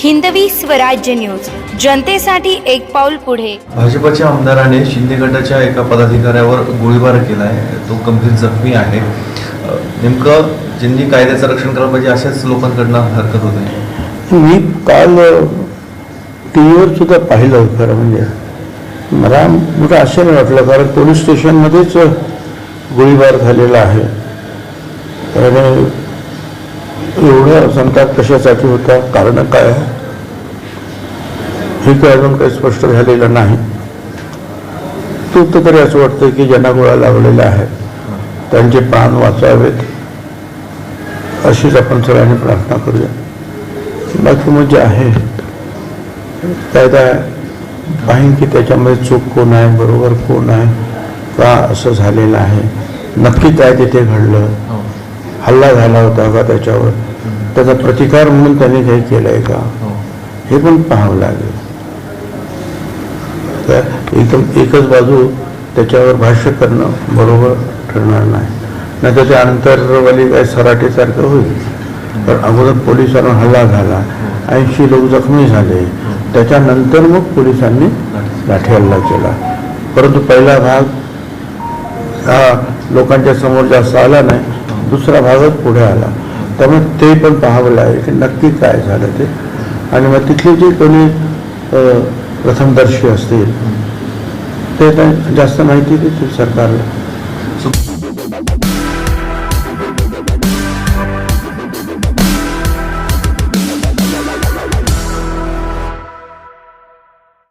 Hindavi Swarajya news. जनतेसाठी एक पाऊल पुढे. भाजपच्या आमदाराने शिंदे गटाच्या एका पदाधिकाऱ्यावर गोळीबार केला आहे तो गंभीर जखमी आहे. नेमकं ज्यांनी कायद्याचं रक्षण करायला पाहिजे अशाच लोकांकडनं हरकत होते मी काल टी व्हीवर सुद्धा पाहिलं खरं म्हणजे. मला मोठं आश्चर्य वाटलं कारण पोलीस स्टेशनमध्येच गोळीबार झालेला आहे. आणि एवढा संताप कशासाठी होता? कारण काय हे काय अजून काही स्पष्ट झालेलं नाही. तू तर तरी असं वाटतं की ज्यांना गोळा लागलेल्या आहेत त्यांचे प्राण वाचावेत. अशीच आपण सगळ्यांनी प्रार्थना करूया. बाकी मग जे आहे कायदा पाहिन की त्याच्यामध्ये चूक कोण आहे बरोबर कोण आहे? का असं झालेलं आहे? नक्की काय तिथे घडलं? हो. हल्ला झाला होता का त्याच्यावर? त्याचा प्रतिकार म्हणून त्यांनी काही केलंय का? हो. हे पण पाहावं लागेल. एकदम एकच बाजू त्याच्यावर भाष्य करणं बरोबर ठरणार नाही. नाही तर ते अंतरवाली काय सराटीसारखं होईल. तर अगोदर पोलिसांवर हल्ला झाला. ऐंशी लोक जखमी झाले. त्याच्यानंतर मग पोलिसांनी लाठी हल्ला केला. परंतु पहिला भाग हा लोकांच्या समोर जास्त आला नाही. दुसरा भागच पुढे आला. त्यामुळे ते पण पाहावं लागेल की नक्की काय झालं ते. आणि मग तिथले जे कोणी प्रथमदर्शी असतील ते काय जास्त माहिती देतील सरकारला.